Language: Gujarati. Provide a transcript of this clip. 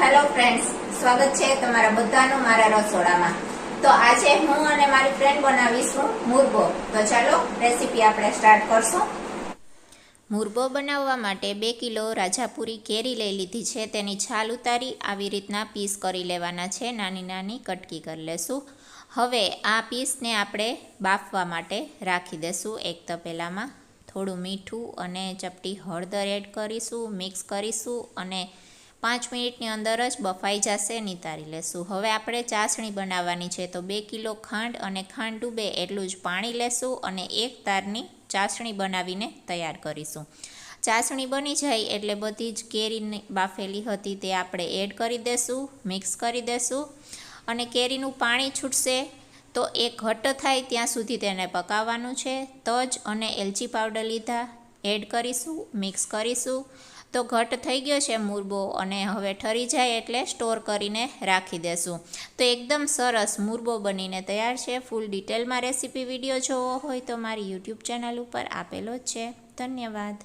હેલો ફ્રેન્ડ્સ સ્વાગત છે તમારા બધાનું મારા રસોડામાં. તો આજે હું અને મારી ફ્રેન્ડ બનાવીશું મુરબો તો ચાલો રેસીપી આપણે સ્ટાર્ટ કરશું. મુરબો બનાવવા માટે બે કિલો રાજાપુરી કેરી લઈ લીધી છે. તેની છાલ ઉતારી આવી રીતના પીસ કરી લેવાના છે. નાની નાની કટકી કરી લેશું. હવે આ પીસને આપણે બાફવા માટે રાખી દેશું. એક તપેલામાં થોડું મીઠું અને ચપટી હળદર એડ કરીશું મિક્સ કરીશું અને પાંચ મિનિટની અંદર જ બફાઈ જશે, નિતારી લેશું. હવે આપણે ચાસણી બનાવવાની છે, તો બે કિલો ખાંડ અને ખાંડ ડૂબે એટલું જ પાણી લેશું અને એક તારની ચાસણી બનાવીને તૈયાર કરીશું. ચાસણી બની જાય એટલે બધી જ કેરી બાફેલી હતી તે આપણે એડ કરી દેશું, મિક્સ કરી દેશું અને કેરીનું પાણી છૂટશે તો એ ઘટ્ટ થાય ત્યાં સુધી તેને પકાવવાનું છે. તજ અને એલચી પાવડર લીધા, એડ કરીશું, મિક્સ કરીશું તો ઘટ થઈ ગયો છે મુરબો અને હવે ઠરી જાય એટલે સ્ટોર કરીને રાખી દેશું. તો એકદમ સરસ મુરબો બનીને તૈયાર છે. ફૂલ ડિટેલમાં રેસીપી વીડિયો જોવો હોય તો મારી યુટ્યુબ ચેનલ ઉપર આપેલો જ છે. ધન્યવાદ.